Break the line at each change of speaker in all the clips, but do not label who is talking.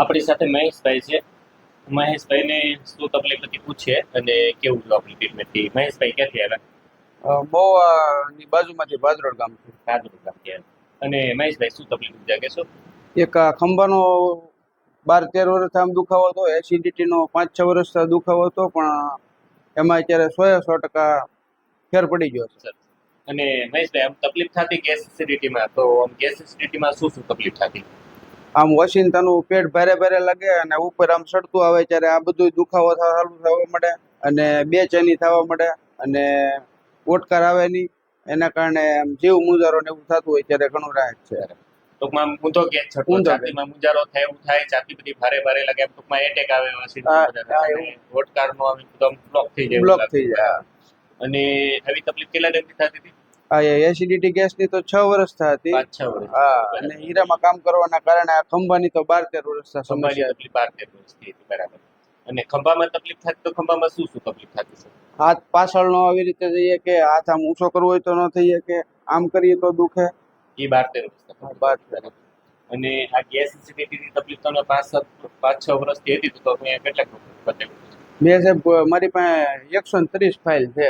આપણી સાથે મહેશભાઈ છે. મહેશભાઈને શું તકલીફ હતી પૂછીએ અને કેવું હતું આપણી ટ્રીટમેન્ટથી મહેશભાઈ ક્યાંથી આવ્યા
મોવાની બાજુમાંથી ભાદરોડ ગામ છે.
રાજકોટ ગામથી આવ્યા અને મહેશભાઈ શું તકલીફ હતી? કહેશો
એક ખંભાનો બાર તેર વર્ષ આમ દુખાવો હતો એસિડિટીનો પાંચ છ વર્ષ દુખાવો હતો પણ એમાં અત્યારે સો સો ટકા ફેર પડી ગયો છે.
અને મહેશભાઈ આમ તકલીફ થતી ગેસ એસિડિટીમાં તો આમ ગેસ એસિડિટીમાં શું શું તકલીફ થતી?
આમ વોશિંતાનું પેટ ભારે ભારે લાગે અને ઉપર આમ સડતું આવે ત્યારે આ બધું દુખાવો સારું ચાલુ થવા મળે અને બેચેની થવા મળે અને ઓટકાર આવે નહીં. એના કારણે આમ જીવ મુજારો ને એવું થતું હોય ત્યારે ઘણું રાહત છે
ટૂંકમાં ઊંધો ગેસ છટકો છાતીમાં મુંજારો થાય એવું થાય છાતી બધી ભારે ભારે લાગે. ટૂંકમાં એટેક આવે
હા, નો એવું.
આવે બ્લોક થઈ જાય
બ્લોક થઈ જાય
અને આવી તકલીફ કેટલા ટાઈમથી થતી હતી?
એસિડિટી ગેસની તો છ વર્ષ હતી હા અને હીરામાં કામ કરવાના કારણે આ ખંભાની તો બાર તેર
વર્ષ
સમસ્યા
બાર તેર વર્ષથી હતી બરાબર. અને ખંભામાં તકલીફ થતી તો ખંભામાં શું શું તકલીફ થતી છે?
હાથ પાછળનો આવી રીતે જઈએ કે હાથ આમ ઊંચો કરવો હોય તો ન થઈએ કે આમ કરીએ તો દુખે.
એ બાર તેર વર્ષ
બાર તેર.
અને આ ગેસ એસિડિટીની તકલીફ તમને પાંચ સાત પાંચ છ વર્ષથી હતી તો તમે કેટલા
મેં સાહેબ મારી પાસે એકસો ને ત્રીસ ફાઇલ છે.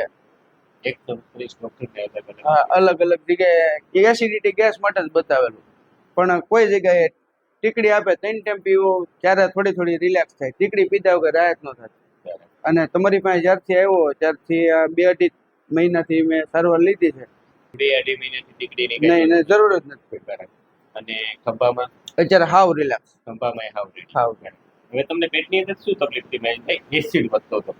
એકસો ત્રીસ ડોક્ટરને અલગ અલગ.
હા અલગ અલગ જગ્યાએ એસિડિટી ગેસ માટે જ બતાવેલું. પણ કોઈ જગ્યાએ ટીકડી આપે ત્રણ ટાઈમ પીવો ત્યારે થોડી થોડી રિલેક્સ થાય. ટીકડી પીધા વગર રાહત ન
થાય.
અને તમારી પાસે જ્યારથી આવ્યો ત્યારથી આ બે અઢી મહિનાથી મેં સારવાર લીધી છે.
બે અઢી મહિનાથી ટીકડી
નહીં નહીં જરૂર જ નથી
અને ખંભામાં?
અત્યારે હાવ રિલેક્સ
ખંભામાં હાવ રિલેક્સ
હાવ.
હવે તમને પેટની અંદર શું તકલીફ થઈ મેં થાય એસિડ વધતો હતો.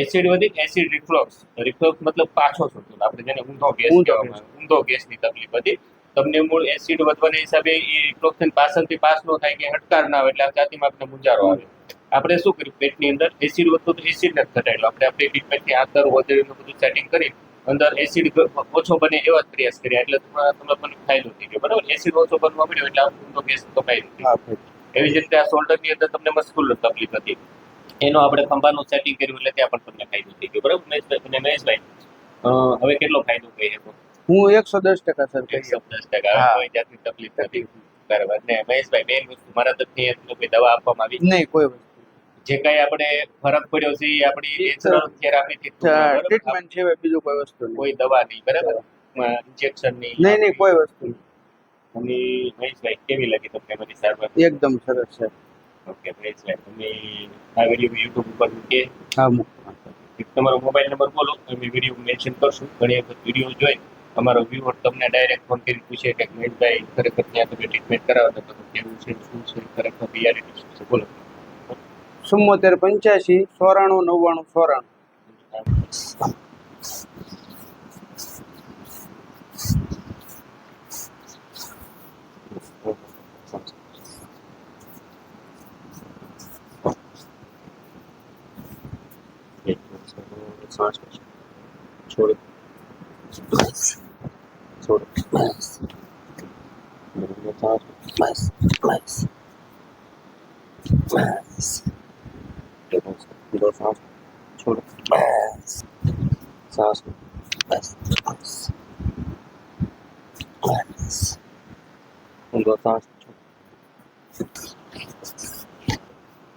એસિડ વધી એસિડ રિફ્લોક્સ રિફ્લોક્સ મતલબ પાછો થતો આપણે જેને ઊંધો ગેસ કહેવામાં ઊંધો ગેસની તકલીફ હતી. તમને મૂળ એસિડ વધવાના હિસાબે એ રિફ્લોક્સ પાછળથી પાસ ન થાય કે હટકાર ના આવે એટલે આ છાતીમાં આપણે મુંજારો આવે. આપણે શું કર્યું? પેટની અંદર એસિડ વધતો તો એસિડ નથી ઘટાડેલો આપણે આપણી ટ્રીટમેન્ટની આંતર વધેરીનું બધું સેટિંગ કરી અંદર એસિડ ઓછો બને એવા જ પ્રયાસ કર્યા. એટલે તમને પણ ફાયદો થઈ ગયો. બરાબર? એસિડ ઓછો બનવા મળ્યો એટલે ઊંધો ગેસ કપાઈ
ભાઈ.
એવી જ રીતે આ શોલ્ડરની અંદર તમને મસ્કુલર તકલીફ હતી એનો આપણે ખંભાનું સેટિંગ કર્યું એટલે ત્યાં પણ તમને ફાયદો થઈ ગયો. બરાબર? મહેશભાઈ અને મહેશભાઈ હવે કેટલો ફાયદો કહી શકો?
હું એકસો દસ ટકા સર
એકસો દસ ટકા. કોઈ જાતની તકલીફ નથી. બરાબર. ને મહેશભાઈ મેઇન વસ્તુ મારા તરફથી કોઈ દવા આપવામાં આવી
નહીં કોઈ વસ્તુ
જે કઈ આપણે ફરક પડ્યો છે એ આપણી નેચરલ થેરાપીથી
ટ્રીટમેન્ટ છે બીજું કોઈ વસ્તુ
કોઈ દવા નહીં બરાબર? ઇન્જેક્શન નહીં
નહીં નહીં કોઈ વસ્તુ નહીં.
અને લાઈક કેવી લાગી તમને બધી સારવાર
એકદમ સરસ છે.
ઓકે મહેશભાઈ તમે આ વીડિયો યુટ્યુબ ઉપર મૂકે
હા મૂક.
તમારો મોબાઈલ નંબર બોલો અમે વીડિયો મેન્શન કરશું. ઘણી વખત વીડિયો જોઈ અમારો વ્યૂઅર તમને ડાયરેક્ટ ફોન કરી પૂછે કે મહેશભાઈ ખરેખર ત્યાં તમે ટ્રીટમેન્ટ કરાવો તો કેવું છે શું છે ખરેખર રિયાલિટી શું છે? બોલો.
ચુમ્મોતેર પંચ્યાસી ચોરાણું નવ્વાણું ચોરાણું.
చూడు చూడు mais, mais, mais. Depois, virou salsa, choro, mais, salsa, mais, mais, mais. Um, dois, salsa, choro,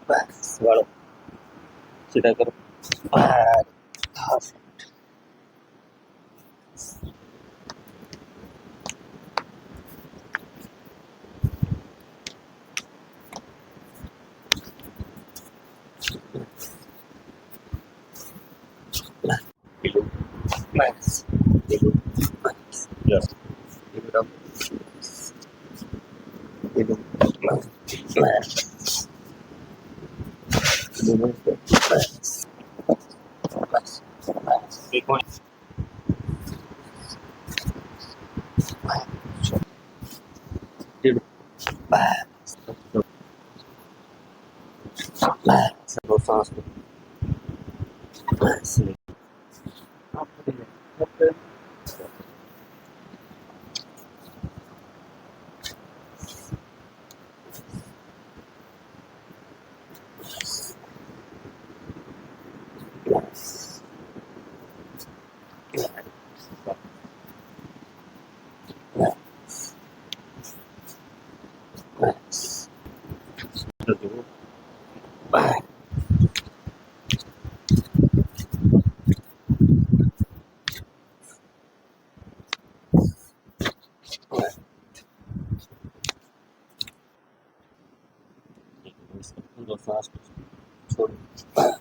mais, agora, tira
a
cara,
mais, salsa
plants. They. Yes. fast.
Let's see.
తీసుకుంటాం ఫాస్ట్
చూడండి